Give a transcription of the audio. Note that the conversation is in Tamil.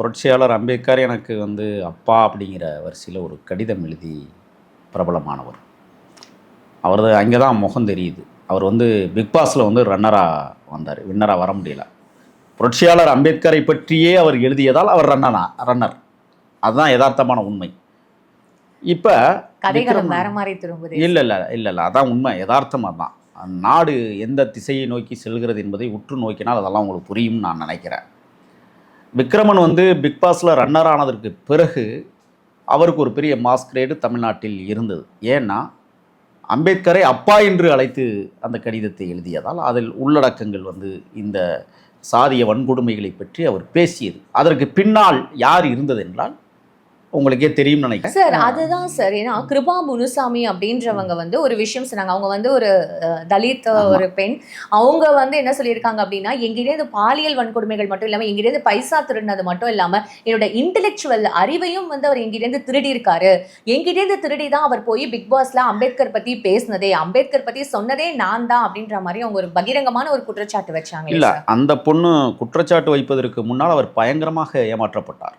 புரட்சியாளர் அம்பேத்கர் எனக்கு வந்து அப்பா அப்படிங்கிற வரிசையில் ஒரு கடிதம் எழுதி பிரபலமானவர். அவரது அங்கே தான் முகம் தெரியுது. அவர் வந்து பிக் பாஸில் வந்து ரன்னராக வந்தார். வின்னராக வர முடியல. புரட்சியாளர் அம்பேத்கரை பற்றியே அவர் எழுதியதால் அவர் ரன்னனா ரன்னர் அதுதான் யதார்த்தமான உண்மை. இப்போ இல்லை இல்லை இல்லை இல்லை. அதான் உண்மை. யதார்த்தம் அதான் நாடு எந்த திசையை நோக்கி செல்கிறது என்பதை உற்று நோக்கினால் அதெல்லாம் உங்களுக்கு புரியும்னு நான் நினைக்கிறேன். விக்ரமன் வந்து பிக் பாஸில் ரன்னர் ஆனதற்கு பிறகு அவருக்கு ஒரு பெரிய மாஸ்கிரேடு தமிழ்நாட்டில் இருந்தது. ஏன்னா அம்பேத்கரை அப்பா என்று அழைத்து அந்த கடிதத்தை எழுதியதால் அதில் உள்ளடக்கங்கள் வந்து இந்த சாதிய வன்கொடுமைகளை பற்றி அவர் பேசியது. அதற்கு பின்னால் யார் இருந்தது என்றால் உங்களுக்கே தெரியும் நினைக்கிறேன். சார் அதுதான் சார். ஏன்னா கிருபா முனுசாமி அப்படின்றவங்க வந்து ஒரு விஷயம் சொன்னாங்க. அவங்க வந்து ஒரு தலித். ஒரு பெண். அவங்க வந்து என்ன சொல்லியிருக்காங்க அப்படின்னா எங்கிட்டேருந்து பாலியல் வன்கொடுமைகள் மட்டும் இல்லாம எங்கிட்டேருந்து பைசா திருடினது மட்டும் இல்லாம என்னோட இன்டெலெக்சுவல் அறிவையும் வந்து அவர் எங்கிட்டேருந்து திருடி இருக்காரு எங்கிட்டேருந்து திருடி தான் அவர் போய் பிக் பாஸ்ல அம்பேத்கர் பத்தி பேசினதே அம்பேத்கர் பத்தி சொன்னதே நான் தான் அப்படின்ற மாதிரி அவங்க ஒரு பகிரங்கமான ஒரு குற்றச்சாட்டு வச்சாங்க இல்லை அந்த பொண்ணு குற்றச்சாட்டு வைப்பதற்கு முன்னால் அவர் பயங்கரமாக ஏமாற்றப்பட்டார்.